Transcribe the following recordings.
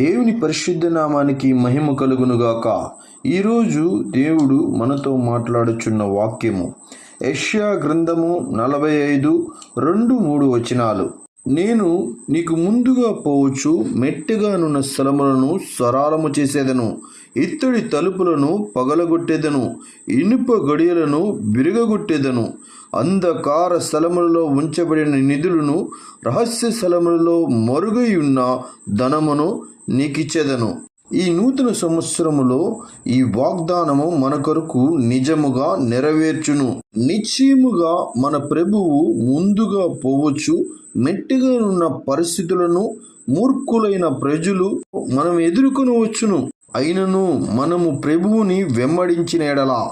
దేవుని పరిశుద్ధ నామానికి మహిమ కలుగునుగాక. ఈరోజు దేవుడు మనతో మాట్లాడుచున్న వాక్యము. యష్యా గ్రంథము నలభై ఐదు రెండు మూడు వచనాలు. నేను నీకు ముందుగా పోవచ్చు మెట్టుగానున్న స్థలములను సరాలము చేసేదను. ఇత్తడి తలుపులను పగలగొట్టేదను. ఇనుప గడియలను విరగగొట్టేదను. అంధకార స్థలములలో ఉంచబడిన నిధులను రహస్య స్థలములలో మరుగై ఉన్న ధనమును నీకిచ్చేదను. ఈ నూతన సంవత్సరములో ఈ వాగ్దానము మన కొరకు నిజముగా నెరవేర్చును. నిశ్చయముగా మన ప్రభువు ముందుగా పోవచ్చు. మెట్టిగా ఉన్న పరిస్థితులను మూర్ఖులైన ప్రజలు మనం ఎదుర్కొనవచ్చును అయినను మనము ప్రభువుని వెంబడించిన ఎడల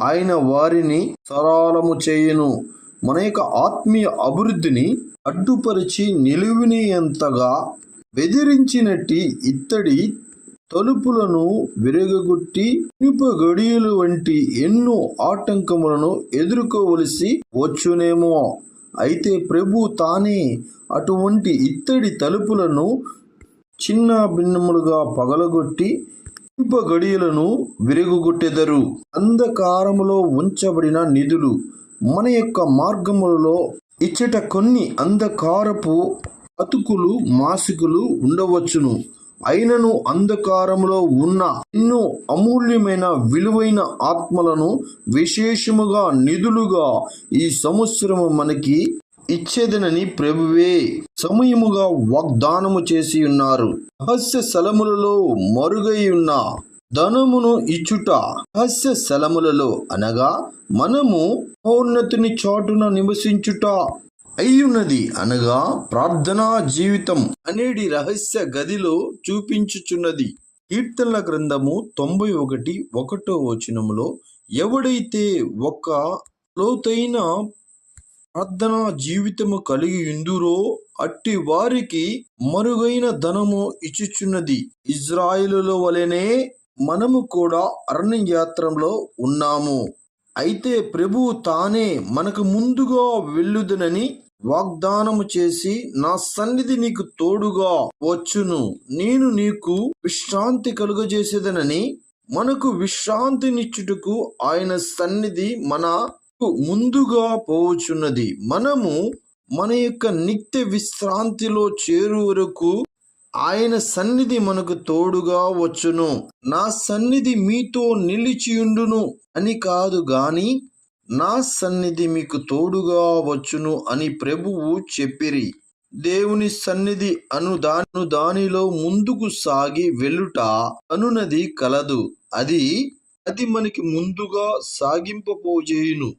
ఆయన వారిని సరాలము చేయును. మన యొక్క ఆత్మీయ అభివృద్ధిని అడ్డుపరిచి నిలువనియంతగా బెదిరించినట్టి ఇత్తడి తలుపులను విరగగొట్టి ఇనుప గడియలు వంటి ఎన్నో ఆటంకములను ఎదుర్కోవలసి వచ్చునేమో. అయితే ప్రభు తానే అటువంటి ఇత్తడి తలుపులను చిన్న భిన్నములుగా పగలగొట్టి ఇనుప గడియలను విరగొట్టెదరు అంధకారములో ఉంచబడిన నిధులు మన యొక్క మార్గములలో ఇచ్చట కొన్ని అంధకారపు అతుకులు మాసికులు ఉండవచ్చును. అయినను అంధకారములో ఉన్న ఎన్నో అమూల్యమైన విలువైన ఆత్మలను విశేషముగా నిధులుగా ఈ సంవత్సరము మనకి ఇచ్చేదనని ప్రభువే సమయముగా వాగ్దానము చేసి ఉన్నారు. రహస్య స్థలములలో మరుగై ఉన్న ధనమును ఇచ్చుట రహస్య స్థలములలో అనగా మనము ఔన్నతిని చాటున నివసించుట అయ్యున్నది. అనగా ప్రార్థనా జీవితం అనేది రహస్య గదిలో చూపించుచున్నది. కీర్తనల గ్రంథము తొంభై ఒకటి ఒకటో వచనములో ఎవడైతే ఒక లోతైన ప్రార్థనా జీవితము కలిగి ఉందురో అట్టి వారికి మరుగైన ధనము ఇచ్చుచున్నది. ఇజ్రాయిలులో వలెనే మనము కూడా అరణ్య యాత్రలో ఉన్నాము. అయితే ప్రభువు తానే మనకు ముందుగా వెళ్ళుదనని వాగ్దానము చేసి నా సన్నిధి నీకు తోడుగా వచ్చును. నేను నీకు విశ్రాంతి కలుగజేసేదనని మనకు విశ్రాంతినిచ్చుటకు ఆయన సన్నిధి మన ముందుగా పోవచున్నది మనము మన యొక్క నిత్య విశ్రాంతిలో చేరు వరకు ఆయన సన్నిధి మనకు తోడుగా వచ్చును. నా సన్నిధి మీతో నిలిచియుండును అని కాదు గాని నా సన్నిధి మీకు తోడుగా వచ్చును అని ప్రభువు చెప్పిరి. దేవుని సన్నిధి అను దాను దానిలో ముందుకు సాగి వెళ్ళుట అనునది కలదు. అది అది మనకి ముందుగా సాగింపపోజేయును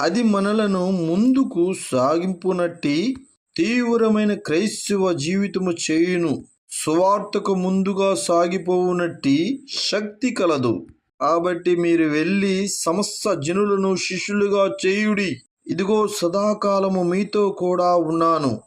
అది మనలను ముందుకు సాగింపునట్టి తీవ్రమైన క్రైస్తవ జీవితము చేయును. సువార్తకు ముందుగా సాగిపోవునట్టి శక్తి కలదు. కాబట్టి మీరు వెళ్ళి సమస్త జనులను శిష్యులుగా చేయుడి. ఇదిగో సదాకాలము మీతో కూడా ఉన్నాను.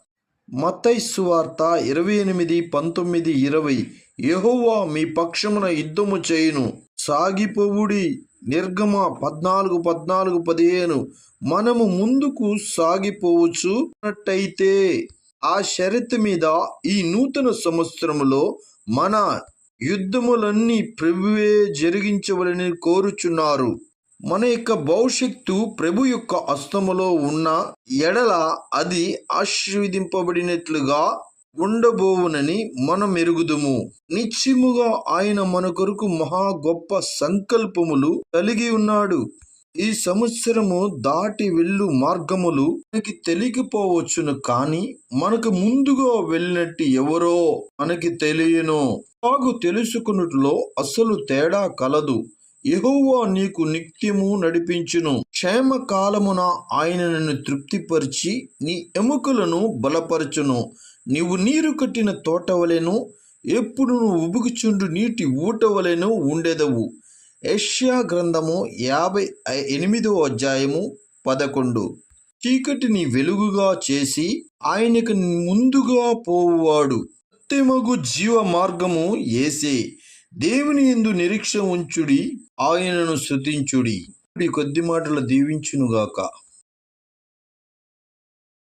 మతై వార్త ఇరవై ఎనిమిది పంతొమ్మిది ఇరవై. యహోవా మీ పక్షమున యుద్ధము చేయును. సాగిపోవుడి. నిర్గమ పద్నాలుగు పద్నాలుగు పదిహేను. మనము ముందుకు సాగిపోవచ్చు అన్నట్టయితే ఆ షరతు మీద ఈ నూతన సంవత్సరములో మన యుద్ధములన్నీ ప్రభువే జరిగించవలని కోరుచున్నారు. మన యొక్క భవిష్యత్తు ప్రభు యొక్క అస్తములో ఉన్న ఎడల అది ఆశీర్వదింపబడినట్లుగా ఉండబోవునని మనం ఎరుగుదుము. నిశ్చయముగా ఆయన మన కొరకు మహా గొప్ప సంకల్పములు కలిగి ఉన్నాడు. ఈ సంవత్సరము దాటి వెళ్ళు మార్గములు మనకి తెలియకపోవచ్చును కానీ మనకు ముందుగా వెళ్ళినట్టు ఎవరో మనకి తెలియను. బాగు తెలుసుకున్నట్లో అసలు తేడా కలదు. యెహోవా నీకు నిత్యము నడిపించును. క్షేమ కాలమున ఆయన నిన్ను తృప్తిపరిచి నీ ఎముకలను బలపరచును. నీవు నీరు కట్టిన తోటవలెను ఎప్పుడు నువ్వు ఉబుకుచుండు నీటి ఊటవలెను ఉండెదవు. ఏషియా గ్రంథము యాభై ఎనిమిదో అధ్యాయము పదకొండు. చీకటిని వెలుగుగా చేసి ఆయనకు ముందుగా పోవువాడు. సత్యమగు జీవ మార్గము ఏసే. దేవుని ఎందు నిరీక్ష ఉంచుడి ఆయనను శృతించుడి కొద్ది మాటలు దీవించునుగాక.